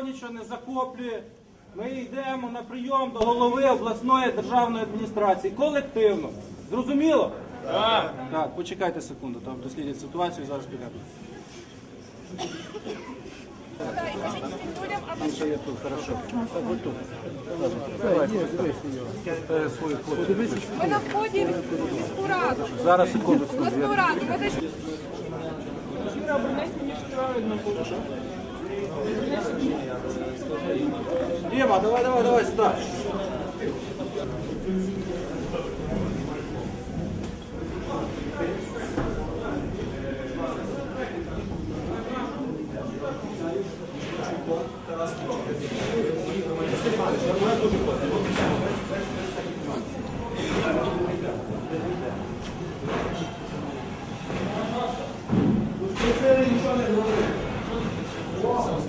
нічого не захоплює. Ми йдемо на прийом до голови обласної державної адміністрації колективно. Зрозуміло? Так. Так, почекайте секунду, там дослідять ситуацію, зараз підемо. Ми на вході в міську раду. Зараз секунду. В обласну раду. Ми зайшли. Діма, давай, давай, давай, сюди. На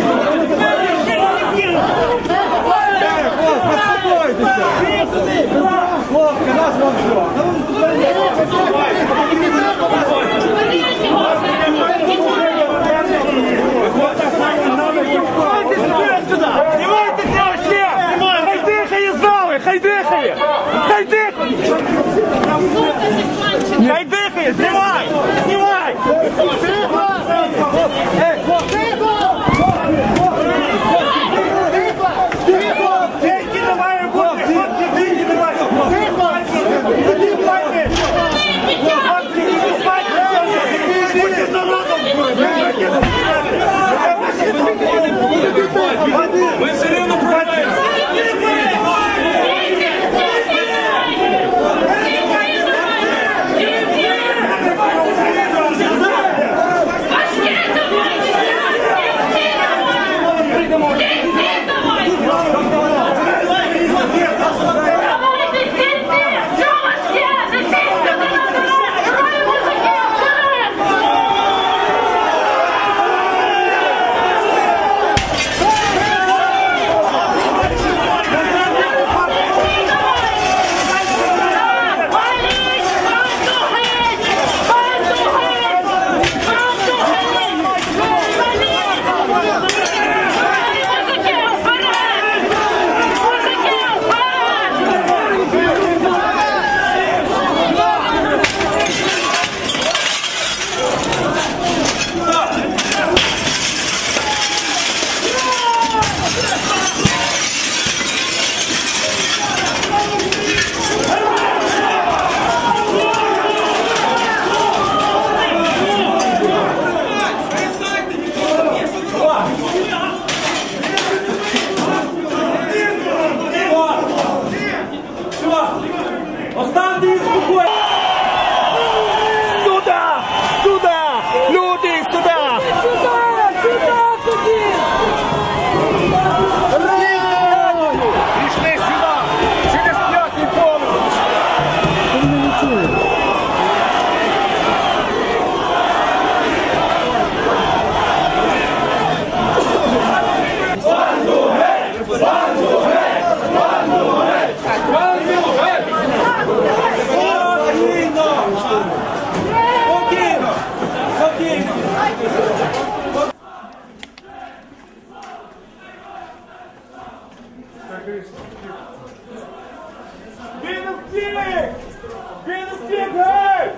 Він втік, гей!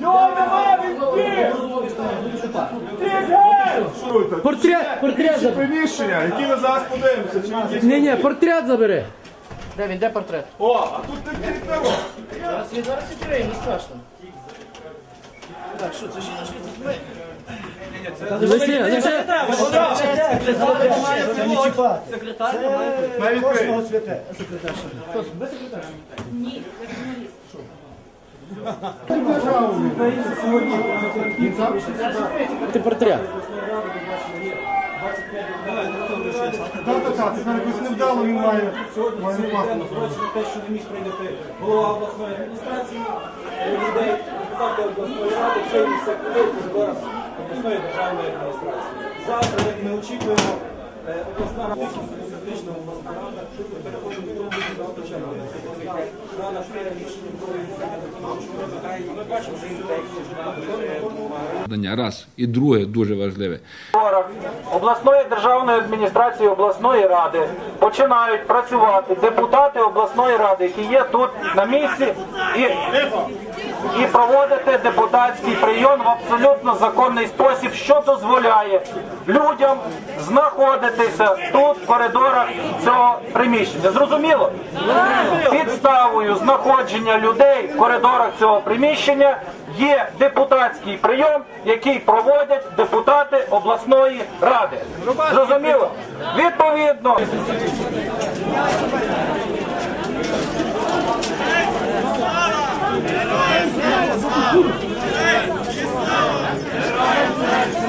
Його нема, він втік! Втік, гей! Портрет, портрет забери. Приміщення, які ми зараз подивимося, чи він є. Ні, ні, портрет забери. Де він, де портрет? О, а тут не втік не Зараз він зараз відкриє, не страшно. Лише, лише. Навіть кожного святе. Ти портрет. Так, так, так, це якось невдало він має. Не. Срочно те, що не міг прийняти голова обласної адміністрації, людей, депутати обласної ради, членів секретарів зборах обласної державної адміністрації. Завтра, як ми очікуємо, е, обласна рада, фактично обласна рада, переходимо до роботи завтра. Обласна рада. Ми бачимо, що людей раз і друге дуже важливе. обласної державної адміністрації обласної ради починають працювати депутати обласної ради, які є тут на місці, і, і проводити депутатський прийом в абсолютно законний спосіб, що дозволяє людям знаходитися тут в коридорах цього приміщення. Зрозуміло? Підставою знаходження людей в коридорах цього приміщення є депутатський прийом, який проводять депутати обласної ради. Зрозуміло? Відповідно, Não, não, não,